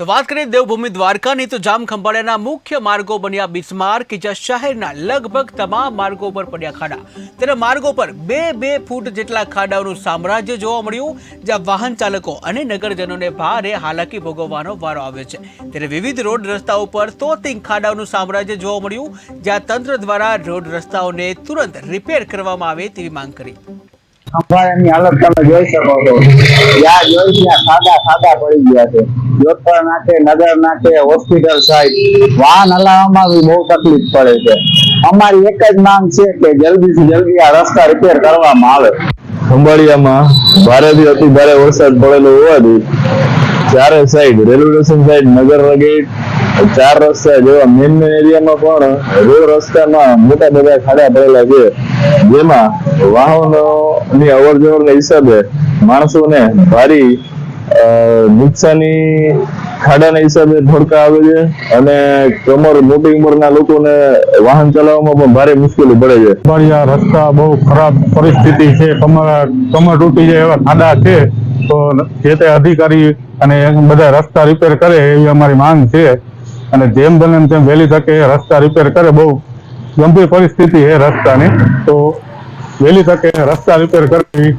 તો વાત કરીએ દેવભૂમિ દ્વારકાની, તો જામ ખંભાળિયાના મુખ્ય માર્ગો બન્યા બિસ્માર કે જ્યાં શહેરના લગભગ તમામ માર્ગો પર પડ્યા ખાડા. તેના માર્ગો પર બે બે ફૂટ જેટલા ખાડાઓનું સામ્રાજ્ય જોવા મળ્યું, જ્યાં વાહન ચાલકો અને નગરજનોને ભારે હાલાકી ભોગવવાનો વારો આવ્યો છે. ત્યારે વિવિધ રોડ રસ્તાઓ પર તોતિંગ ખાડાઓનું સામ્રાજ્ય જોવા મળ્યું, જ્યાં તંત્ર દ્વારા રોડ રસ્તાઓને તુરંત રિપેર કરવામાં આવે તેવી માંગ કરી. ખંભાળિયાની હાલત તમે જોઈ શકો છો. જ્યાં જોઈ ત્યાં સાદા સાદા પડી ગયા છે. જોધપુર નાખે નગર નાખે હોસ્પિટલ સાઈડ વાહન હલાવવામાં બહુ તકલીફ પડે છે. અમારી એક જ માંગ છે કે જલ્દીથી જલ્દી આ રસ્તા રિપેર કરવામાં આવે. ખંભાળિયામાં ભારેથી અતિ ભારે વરસાદ પડેલો હોવાથી ચારે સાઈડ રેલવે સ્ટેશન સાઈડ નગર ગેટ ચાર રસ્તા જેવા મેન મેન એરિયામાં પણ રોડ રસ્તામાં મોટા બધા ખાડા પડેલા છે. જેમાં વાહનોની અવર જવરના હિસાબે માણસોને ભારી અ, નુકસાની ખાડાના હિસાબે ધોડકા આવે છે અને કમર મોટી ઉંમરના લોકોને વાહન ચલાવવામાં પણ ભારે મુશ્કેલી પડે છે. ખંભાળિયા રસ્તા બહુ ખરાબ પરિસ્થિતિ છે કમર કમર તૂટી જાય એવા ખાડા છે, તો જે તે અધિકારી અને બધા રસ્તા રિપેર કરે એવી અમારી માંગ છે. અને જેમ બને તેમ વહેલી તકે રસ્તા રિપેર કરે, બહુ ગંભીર પરિસ્થિતિ છે રસ્તાની. તો વહેલી તકે રસ્તા રિપેર કરવી